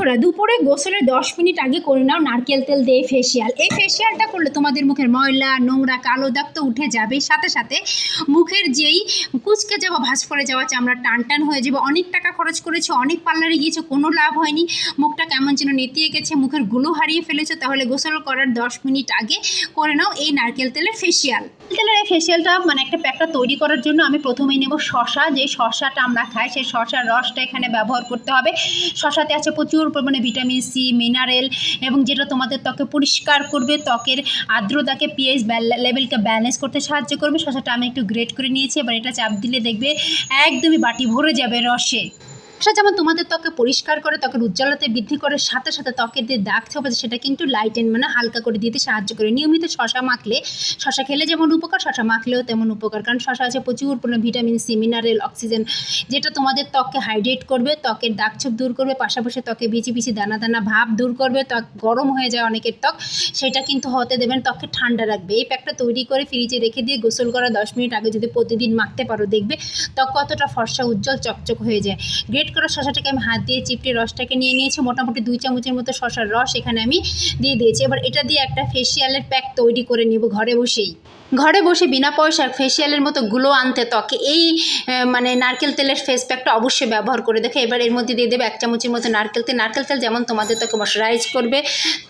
বন্ধুরা দুপুরে গোসলের দশ মিনিট আগে করে নাও নারকেল তেল দিয়ে ফেসিয়াল এই ফেসিয়ালটা করলে তোমাদের মুখের ময়লা, নোংরা, কালো দাগ তো উঠে যাবে। সাথে সাথে মুখের যেই কুচকে যাওয়া ভাঁজ পড়ে যাওয়া চামড়া টান টান হয়ে যাবে। অনেক টাকা খরচ করেছ, অনেক পার্লারে গিয়েছো, কোনো লাভ হয়নি। মুখটা কেমন যেন নেতিয়ে গেছে, মুখেরগুলো হারিয়ে ফেলেছো। তাহলে গোসল করার দশ মিনিট আগে করে নাও এই নারকেল তেলের ফেসিয়াল তেলের এই ফেসিয়ালটা মানে একটা প্যাকটা তৈরি করার জন্য আমি প্রথমেই নেব শশা। যে শশাটা আমরা খাই, সেই শশার রসটা এখানে ব্যবহার করতে হবে। শশাতে আছে প্রচুর পরিমাণে ভিটামিন সি, মিনারেল এবং যেটা তোমাদের ত্বকে পরিষ্কার করবে, ত্বকের আর্দ্রতাকে পিএইচ লেভেলকে ব্যালেন্স করতে সাহায্য করবে। শশাটা আমি একটু গ্রেট করে নিয়েছি, এবার এটা চাপ দিলে দেখবে একদমই বাটি ভরে যাবে রসে। শসা যেমন তোমাদের ত্বকে পরিষ্কার করে, ত্বকের উজ্জ্বলতা বৃদ্ধি করে, সাথে সাথে ত্বকের যে দাগ ছোপ আছে সেটা কিন্তু লাইটেন মানে হালকা করে দিতে সাহায্য করে। নিয়মিত শশা মাখলে, শশা খেলে যেমন উপকার, শশা মাখলেও তেমন উপকার। কারণ শশা আছে প্রচুর পরিমাণে ভিটামিন সি মিনারেল অক্সিজেন যেটা তোমাদের ত্বককে হাইড্রেট করবে, ত্বকের দাগ ছোপ দূর করবে, পাশাপাশি ত্বকে বিচি বিচি দানা দানা ভাব দূর করবে, ত্বক গরম হয়ে যায় অনেকের ত্বক, সেটা কিন্তু হতে দেবেন ত্বককে ঠান্ডা রাখবে। এই প্যাকটা তৈরি করে ফ্রিজে রেখে দিয়ে গোসল করা দশ মিনিট আগে যদি প্রতিদিন মাখতে পারো, দেখবে ত্বক কতটা ফর্সা, উজ্জ্বল, চকচক হয়ে যায়। গ্রেট করা শশাটাকে আমি হাত দিয়ে চিপটে রসটাকে নিয়ে নিয়েছি। মোটামুটি দুই চামচের মতো শশার রস এখানে আমি দিয়ে দিয়েছি। এবার এটা দিয়ে একটা ফেসিয়ালের প্যাক তৈরি করে নেব ঘরে বসেই। ঘরে বসে বিনা পয়সার ফেসিয়ালের মতো গ্লো আনতে ত্বকে, এই মানে নারকেল তেলের ফেস প্যাকটা অবশ্যই ব্যবহার করে দেখে। এবার এর মধ্যে দিয়ে দেবে এক চামচের মতো নারকেল তেল। নারকেল তেল যেমন তোমাদের ত্বকে ময়শ্চারাইজ করবে,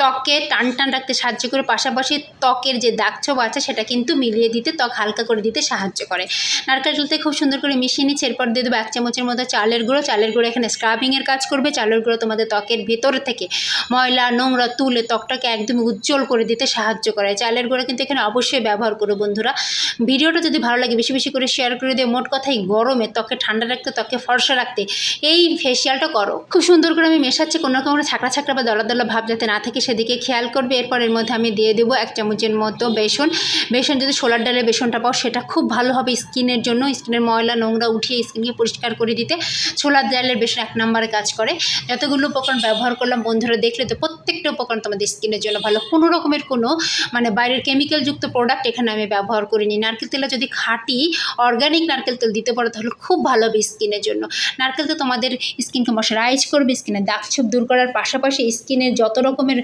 ত্বকে টান টান রাখতে সাহায্য করে পাশাপাশি ত্বকের যে দাগ ছোপ আছে, সেটা কিন্তু মিলিয়ে দিতে ত্বক হালকা করে দিতে সাহায্য করে। নারকেল তেলতে খুব সুন্দর করে মিশিয়ে নিচ্ছে। এরপর দিয়ে দেবো এক চামচের মতো চালের গুঁড়ো। চালের গুঁড়ো এখানে স্ক্রাবিংয়ের কাজ করবে। চালের গুঁড়ো তোমাদের ত্বকের ভেতর থেকে ময়লা, নোংরা তুলে ত্বকটাকে একদম উজ্জ্বল করে দিতে সাহায্য করে। চালের গুঁড়ো কিন্তু এখানে অবশ্যই ব্যবহার করো বন্ধুরা। ভিডিওটা যদি ভালো লাগে বেশি বেশি করে শেয়ার করে দিয়ে মোট কথাই গরমে, ত্বকে ঠান্ডা রাখতে, ত্বকে ফর্সা রাখতে এই ফেসিয়ালটা করো। খুব সুন্দর করে আমি মেশাচ্ছি। কোনো রকম করে ছাকড়া ছাকড়া বা দলা দলা ভাব যাতে না থাকে, সেদিকে খেয়াল করবে। এরপর এর মধ্যে আমি দিয়ে দেবো এক চামচের মতো বেসন। বেসন যদি সোলার ডালের বেসনটা পাও, সেটা খুব ভালো হবে স্কিনের জন্য। স্কিনের ময়লা, নোংরা উঠিয়ে স্কিনকে পরিষ্কার করে দিতে। ছোলার ডালের বেসন এক নম্বরে কাজ করে। যতগুলো উপকরণ ব্যবহার করলাম বন্ধুরা, দেখলে তো প্রত্যেকটা উপকরণ তোমাদের স্কিনের জন্য ভালো। কোনো রকমের কোনো মানে বাইরের কেমিক্যালযুক্ত প্রোডাক্ট এখানে আমি ব্যবহার করিনি নারকেল তেলে যদি খাঁটি অর্গানিক নারকেল তেল দিতে পারো, তাহলে খুব ভালো হবে স্কিনের জন্য। নারকেল তেল তোমাদের স্কিনকে ময়শ্চারাইজ করবে, স্কিনের দাগ ছোপ দূর করার পাশাপাশি স্কিনের যত রকমের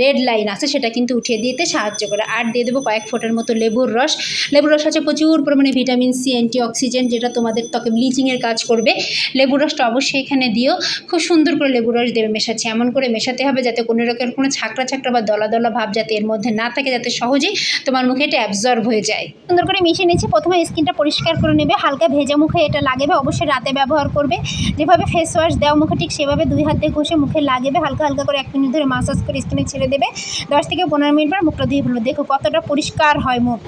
ডেড লাইন আছে, সেটা কিন্তু উঠিয়ে দিতে সাহায্য করে। আর দিয়ে দেবো কয়েক ফোঁটার মতো লেবুর রস। লেবুর রস আছে প্রচুর পরিমাণে ভিটামিন সি অ্যান্টি অক্সিজেন যেটা তোমাদের ত্বকে ব্লিচিংয়ের কাজ করবে। লেবুর রসটা অবশ্যই এখানে দিও। খুব সুন্দর করে লেবুর রস দেবে মেশাচ্ছি। এমন করে মেশাতে হবে যাতে কোনো রকমের কোনো ছাকড়া ছাকড়া বা দলা দলা ভাব যাতে এর মধ্যে না থাকে, যাতে সহজেই তোমার মুখে এটা অ্যাবজর্ব হয়ে যায়। সুন্দর করে মিশিয়ে নিয়েছি। প্রথমে স্কিনটা পরিষ্কার করে নেবে। হালকা ভেজা মুখে এটা লাগাবে। অবশ্যই রাতে ব্যবহার করবে। যেভাবে ফেস ওয়াশ দেওয়া মুখে ঠিক সেভাবে দুই হাতে ঘষে মুখে লাগাবে। হালকা হালকা করে এক মিনিট ধরে মাসাজ করে স্কিনে ছেড়ে দেবে। দশ থেকে পনেরো মিনিট পর মুখটা ধুয়ে ফেলবে। দেখো কতটা পরিষ্কার হয় মুখ।